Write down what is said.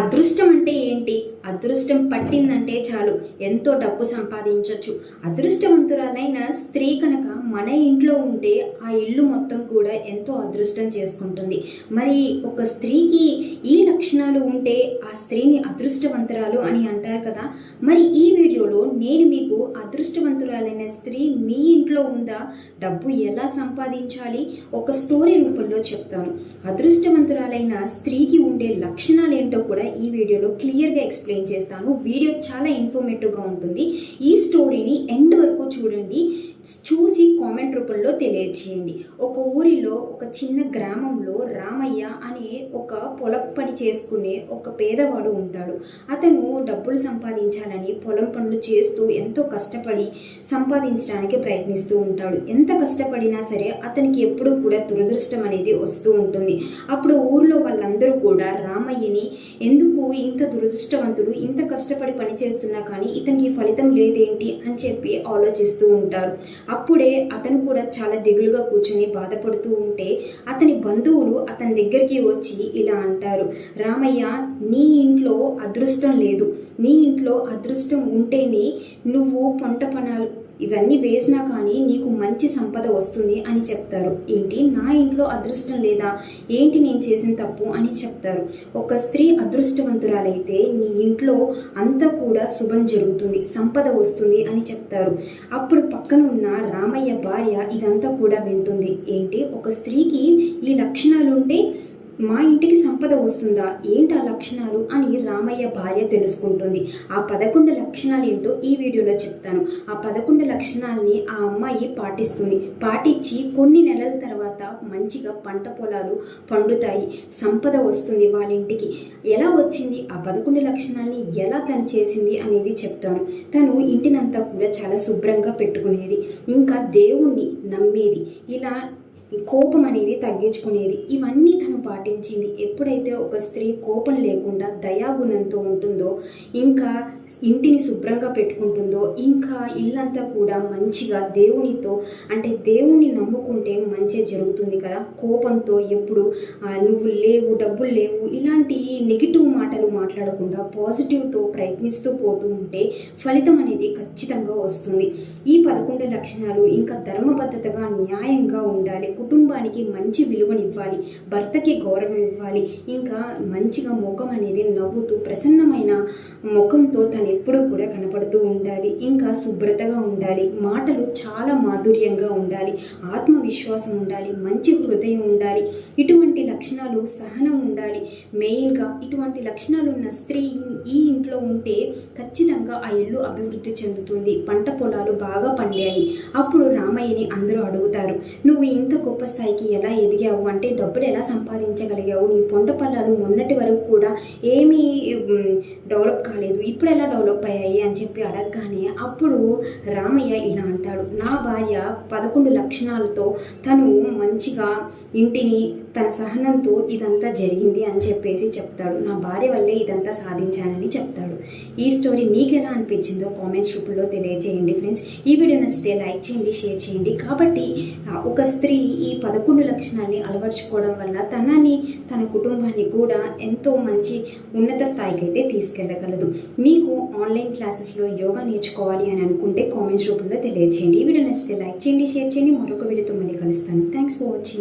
అదృష్టం అంటే ఏంటి? అదృష్టం పట్టిందంటే చాలు. ఎంతో డబ్బు సంపాదించవచ్చు అదృష్టవంతురాలైన స్త్రీ కనుక మన ఇంట్లో ఉంటే ఆ ఇల్లు మొత్తం కూడా ఎంతో అదృష్టం చేసుకుంటుంది. మరి ఒక స్త్రీకి ఈ లక్షణాలు ఉంటే ఆ స్త్రీని అదృష్టవంతురాలు అని అంటారు కదా. మరి ఈ వీడియోలో నేను మీకు అదృష్టవంతురాలైన స్త్రీ మీ ఇంట్లో ఉందా? డబ్బు ఎలా సంపాదించాలి? ఒక స్టోరీ రూపంలో చెప్తాను. అదృష్టవంతురాలైన స్త్రీకి ఉండే లక్షణాలు ఏంటో కూడా ఈ వీడియోలో క్లియర్గా ఎక్స్ప్లెయిన్ చేస్తాను. వీడియో చాలా ఇన్ఫర్మేటివ్గా ఉంటుంది. ఈ స్టోరీని ఎండ్ వరకు చూడండి. చూ కామెంట్ రూపంలో తెలియజేయండి. ఒక ఊరిలో ఒక చిన్న గ్రామంలో రామయ్య అనే ఒక పొలం పని చేసుకునే ఒక పేదవాడు ఉంటాడు. అతను డబ్బులు సంపాదించాలని పొలం పనులు చేస్తూ ఎంతో కష్టపడి సంపాదించడానికి ప్రయత్నిస్తూ ఉంటాడు. ఎంత కష్టపడినా సరే అతనికి ఎప్పుడూ కూడా దురదృష్టం అనేది వస్తూ ఉంటుంది. అప్పుడు ఊర్లో వాళ్ళందరూ కూడా రామయ్యని ఎందుకు ఇంత దురదృష్టవంతుడు ఇంత కష్టపడి పని చేస్తున్నా కానీ ఇతనికి ఫలితం లేదేంటి? అని చెప్పి ఆలోచిస్తూ ఉంటారు. అప్పుడే అతను అతను కూడా చాలా దిగులుగా కూర్చొని బాధపడుతూ ఉంటే అతని బంధువులు అతని దగ్గరికి వచ్చి ఇలా అంటారు రామయ్య నీ ఇంట్లో అదృష్టం లేదు. నీ ఇంట్లో అదృష్టం ఉంటేనే నువ్వు పంట పనాలు ఇవన్నీ వేసినా కానీ నీకు మంచి సంపద వస్తుంది అని చెప్తారు. ఏంటి? నా ఇంట్లో అదృష్టం లేదా? ఏంటి నేను చేసిన తప్పు అని చెప్తారు. ఒక స్త్రీ అదృష్టవంతురాలైతే నీ ఇంట్లో అంతా కూడా శుభం జరుగుతుంది సంపద వస్తుంది అని చెప్తారు. అప్పుడు పక్కన ఉన్న రామయ్య భార్య ఇదంతా కూడా వింటుంది. ఏంటి? ఒక స్త్రీకి ఈ లక్షణాలుంటే మా ఇంటికి సంపద వస్తుందా? ఏంటి ఆ లక్షణాలు? అని రామయ్య భార్య తెలుసుకుంటుంది. ఆ పదకొండు లక్షణాలు ఏంటో ఈ వీడియోలో చెప్తాను. ఆ పదకొండు లక్షణాలని ఆ అమ్మాయి పాటిస్తుంది. పాటించి కొన్ని నెలల తర్వాత మంచిగా పంట పొలాలు పండుతాయి. సంపద వస్తుంది వాళ్ళ ఇంటికి. ఎలా వచ్చింది? ఆ పదకొండు లక్షణాలని ఎలా తను చేసింది అనేది చెప్తాను. తను ఇంటినంతా కూడా చాలా శుభ్రంగా పెట్టుకునేది. ఇంకా దేవుణ్ణి నమ్మేది. ఇలా కోపం అనేది తగ్గించుకునేది. ఇవన్నీ తను పాటించింది. ఎప్పుడైతే ఒక స్త్రీ కోపం లేకుండా దయాగుణంతో ఉంటుందో ఇంకా ఇంటిని శుభ్రంగా పెట్టుకుంటుందో ఇంకా ఇల్లంతా కూడా మంచిగా దేవునితో అంటే దేవుణ్ణి నమ్ముకుంటే మంచి జరుగుతుంది కదా. కోపంతో ఎప్పుడు నువ్వు లేవు డబ్బులు లేవు ఇలాంటి నెగిటివ్ మాటలు మాట్లాడకుండా పాజిటివ్తో ప్రయత్నిస్తూ పోతూ ఉంటే ఫలితం అనేది ఖచ్చితంగా వస్తుంది. ఈ పదకొండు లక్షణాలు ఇంకా ధర్మబద్ధతగా న్యాయంగా ఉండాలి. కుటుంబానికి మంచి విలువనివ్వాలి భర్తకి గౌరవం ఇవ్వాలి ఇంకా మంచిగా ముఖం అనేది నవ్వుతూ ప్రసన్నమైన ముఖంతో తను ఎప్పుడూ కూడా కనపడుతూ ఉండాలి. ఇంకా శుభ్రతగా ఉండాలి. మాటలు చాలా మాధుర్యంగా ఉండాలి. ఆత్మవిశ్వాసం ఉండాలి. మంచి హృదయం ఉండాలి. ఇటువంటి లక్షణాలు సహనం ఉండాలి. మెయిన్గా ఇటువంటి లక్షణాలు ఉన్న స్త్రీ ఈ ఇంట్లో ఉంటే ఖచ్చితంగా ఆ ఇల్లు అభివృద్ధి చెందుతుంది. పంట పొలాలు బాగా పండాయి. అప్పుడు రామయ్యని అందరూ అడుగుతారు నువ్వు ఇంతకు గొప్ప స్థాయికి ఎలా ఎదిగావు? అంటే డబ్బులు ఎలా సంపాదించగలిగావు? నీ పొంట పొలాలు మొన్నటి వరకు కూడా ఏమీ డెవలప్ కాలేదు. ఇప్పుడు ఎలా డెవలప్ అయ్యాయి? అని చెప్పి అడగగానే అప్పుడు రామయ్య ఇలా అంటాడు. నా భార్య పదకొండు లక్షణాలతో తను మంచిగా ఇంటిని తన సహనంతో ఇదంతా జరిగింది అని చెప్పేసి చెప్తాడు. నా భార్య వల్లే ఇదంతా సాధించానని చెప్తాడు. ఈ స్టోరీ మీకు ఎలా అనిపించిందో కామెంట్స్ రూపంలో తెలియజేయండి ఫ్రెండ్స్. ఈ వీడియో నచ్చితే లైక్ చేయండి షేర్ చేయండి. కాబట్టి ఒక స్త్రీ ఈ పదకొండు లక్షణాన్ని అలవర్చుకోవడం వల్ల తనని తన కుటుంబాన్ని కూడా ఎంతో మంచి ఉన్నత స్థాయికి అయితే తీసుకెళ్ళగలదు మీకు ఆన్లైన్ క్లాసెస్లో యోగా నేర్చుకోవాలి అని అనుకుంటే కామెంట్స్ రూపంలో తెలియజేయండి. ఈ వీడియో నచ్చితే లైక్ చేయండి షేర్ చేయండి. మరొక వీడియోతో మళ్ళీ కలుస్తాను. Thanks for watching.